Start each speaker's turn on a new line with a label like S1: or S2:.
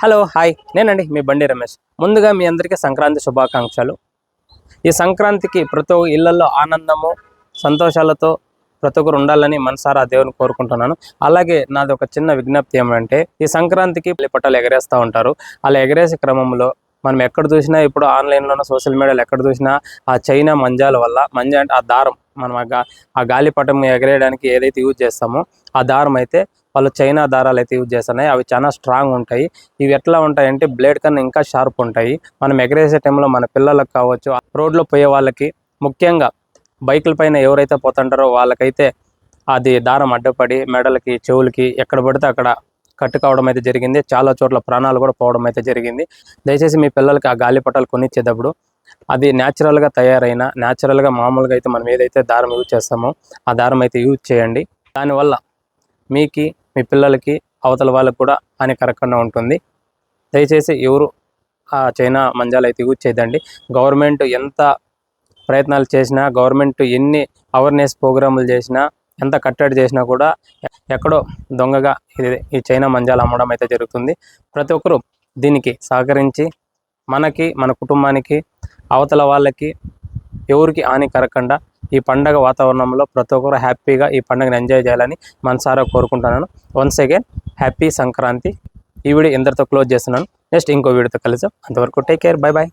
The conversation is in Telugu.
S1: Hello hi. నేనండి మీ బండి రమేష్. ముందుగా మీ అందరికీ సంక్రాంతి శుభాకాంక్షలు. ఈ సంక్రాంతికి ప్రతి ఒక్క ఇళ్ళలో ఆనందము సంతోషాలతో ప్రతి ఒక్కరు ఉండాలని మనసారా దేవుని కోరుకుంటున్నాను. అలాగే నాది ఒక చిన్న విజ్ఞప్తి ఏమంటే ఈ సంక్రాంతికి పట్టాలు ఎగరేస్తూ ఉంటారు. అలా ఎగరేసే క్రమంలో మనం ఎక్కడ చూసినా ఇప్పుడు ఆన్లైన్లోనో సోషల్ మీడియాలో ఎక్కడ చూసినా ఆ చైనా మంజాల వల్ల మంజా అంటే ఆ దారం మనం ఆ గాలిపటం ఎగరేయడానికి ఏదైతే యూజ్ చేస్తామో ఆ దారం అయితే వాళ్ళు చైనా దారాలు అయితే యూజ్ చేస్తున్నాయి. అవి చాలా స్ట్రాంగ్ ఉంటాయి. ఇవి ఎట్లా ఉంటాయంటే బ్లేడ్ కన్నా ఇంకా షార్ప్ ఉంటాయి. మనం ఎగరేసే టైంలో మన పిల్లలకు కావచ్చు రోడ్లో పోయే వాళ్ళకి ముఖ్యంగా బైకుల పైన ఎవరైతే పోతుంటారో వాళ్ళకైతే అది దారం అడ్డపడి మెడలకి చెవులకి ఎక్కడ పడితే అక్కడ కట్టు కావడం అయితే జరిగింది. చాలా చోట్ల ప్రాణాలు కూడా పోవడం అయితే జరిగింది. దయచేసి మీ పిల్లలకి ఆ గాలిపటాలు కొనిచ్చేటప్పుడు అది న్యాచురల్గా తయారైన న్యాచురల్గా మామూలుగా అయితే మనం ఏదైతే దారం యూజ్ చేస్తామో ఆ దారం అయితే యూజ్ చేయండి. దానివల్ల మీకి మీ పిల్లలకి అవతల వాళ్ళకి కూడా హానికరంగా ఉంటుంది. దయచేసి ఎవరు ఆ చైనా మంజాలు అయితే యూజ్ చేయదండి గవర్నమెంట్ ఎంత ప్రయత్నాలు చేసినా గవర్నమెంట్ ఎన్ని అవేర్నెస్ ప్రోగ్రాములు చేసినా ఎంత కట్టడి చేసినా కూడా ఎక్కడో దొంగగా ఇది ఈ చైనా మంజాలు అమ్మడం అయితే జరుగుతుంది. ప్రతి ఒక్కరూ దీనికి సహకరించి మనకి మన కుటుంబానికి అవతల వాళ్ళకి ఎవరికి హాని కరగకుండా ఈ పండగ వాతావరణంలో ప్రతి ఒక్కరు హ్యాపీగా ఈ పండుగను ఎంజాయ్ చేయాలని మనసారా కోరుకుంటున్నాను. Once again happy Sankranti. ఈ వీడియో ఇంతటితో క్లోజ్ చేస్తున్నాను. నెక్స్ట్ ఇంకో వీడియోతో కలిసాం అంతవరకు టేక్ కేర్ బై బాయ్